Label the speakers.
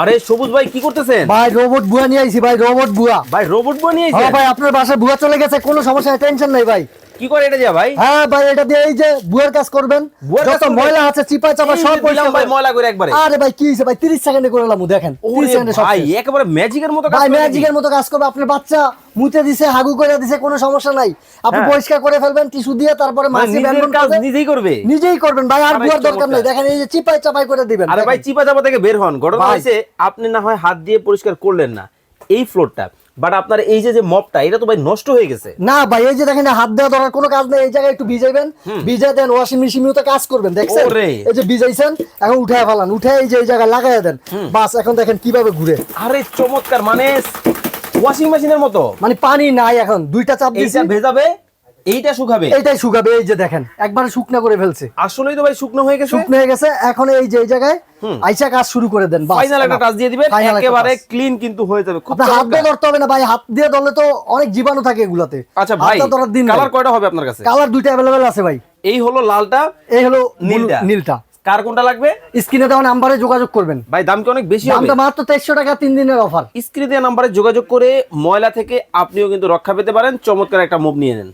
Speaker 1: আরে সবুজ ভাই কি করতেছেন?
Speaker 2: ভাই রোবট বুয়া নিয়ে আইছি ভাই রোবট বুয়া।
Speaker 1: ভাই রোবট বুয়া
Speaker 2: নিয়ে আইছি ভাই আপনার বাসায় বুয়া চলে গেছে কোনো সমস্যা টেনশন নাই ভাই।
Speaker 1: কি করে এটা যা ভাই?
Speaker 2: হ্যাঁ ভাই এটা দিয়ে এই যে বুয়ার কাজ করবেন। যত ময়লা আছে চিপা চাপা সব পরিষ্কার
Speaker 1: ভাই ময়লা করে একবারে।
Speaker 2: আরে ভাই কি হইছে ভাই? 30 সেকেন্ডে করে লামু দেখেন 30 সেকেন্ডে সব
Speaker 1: ভাই একেবারে ম্যাজিকের মতো কাজ
Speaker 2: ভাই? ম্যাজিকের মতো কাজ করবে। আপনার বাচ্চা মুতে দিছে হাগু করে দিছে কোনো সমস্যা নাই। আপনি
Speaker 1: হ্যাঁ।
Speaker 2: পরিষ্কার করে ফেলবেন টিস্যু দিয়ে তারপরে
Speaker 1: মানে
Speaker 2: মাছি ব্যান্ডন
Speaker 1: কাজ নিজেই করবে?
Speaker 2: নিজেই করবেন ভাই আর বুয়ার দরকার নেই। দেখেন এই যে চিপাই চাপাই করে দিবেন।
Speaker 1: আরে ভাই। চিপা চাপা থেকে বের হন। ঘটনা। হয়েছে আপনি না হয় হাত দিয়ে পরিষ্কার করলেন না। এই ফ্লোরটা। বাট আপনার এই যে মপটা এটা তো ভাই নষ্ট হয়ে গেছে।
Speaker 2: না ভাই এই যে দেখেন হাত দেওয়া দরকার কোনো কাজ নেই এই জায়গায় একটু ভিজাইবেন। ভিজাই দেন ওয়াশিং মেশিন তো কাজ করবেন দেখছেন? এই যে ভিজাইছেন এখন উঠায় ফেলান উঠায় এই যে এই জায়গায় লাগাই দেন। বাস এখন দেখেন কীভাবে ঘুরে।
Speaker 1: আরে চমৎকার মানে ওয়াশিং মেশিনের মতো।
Speaker 2: মানে পানি নাই এখন দুইটা চাপ
Speaker 1: দিয়েছেন ভেজাবে? এইটা শুকাবে?
Speaker 2: এইটাই শুকাবে এই যে দেখেন একবারে শুকনা করে ফেলছে।
Speaker 1: আসলেই তো ভাই শুকনো হয়ে গেছে?
Speaker 2: শুকনো হয়ে গেছে এখন এই যে এই জায়গায় আইসা কাজ শুরু করে দেন
Speaker 1: ফাইনাল একটা. টাচ দিয়ে দিবেন একেবারে ক্লিন কিন্তু হয়ে যাবে খুব
Speaker 2: হাত দিয়ে ধরতে হবে না ভাই হাত দিয়ে ধরলে তো অনেক জীবাণু থাকে এগুলাতে।
Speaker 1: আচ্ছা ভাই কালার কয়টা হবে আপনার কাছে?
Speaker 2: কালার দুইটা অ্যাভেলেবেল আছে ভাই।
Speaker 1: এই হলো লালটা
Speaker 2: এই হলো নীলটা। নীলটা।
Speaker 1: কার কোনটা লাগবে?
Speaker 2: স্ক্রিনে দেওয়া নাম্বারে যোগাযোগ করবেন।
Speaker 1: ভাই দাম কি অনেক বেশি হবে?
Speaker 2: দামটা মাত্র তেইশশো টাকা তিন দিনের অফার
Speaker 1: স্ক্রিনে দেওয়া নাম্বারে যোগাযোগ করে ময়লা থেকে আপনিও কিন্তু রক্ষা পেতে পারেন চমৎকার একটা মুভ নিয়ে নেন।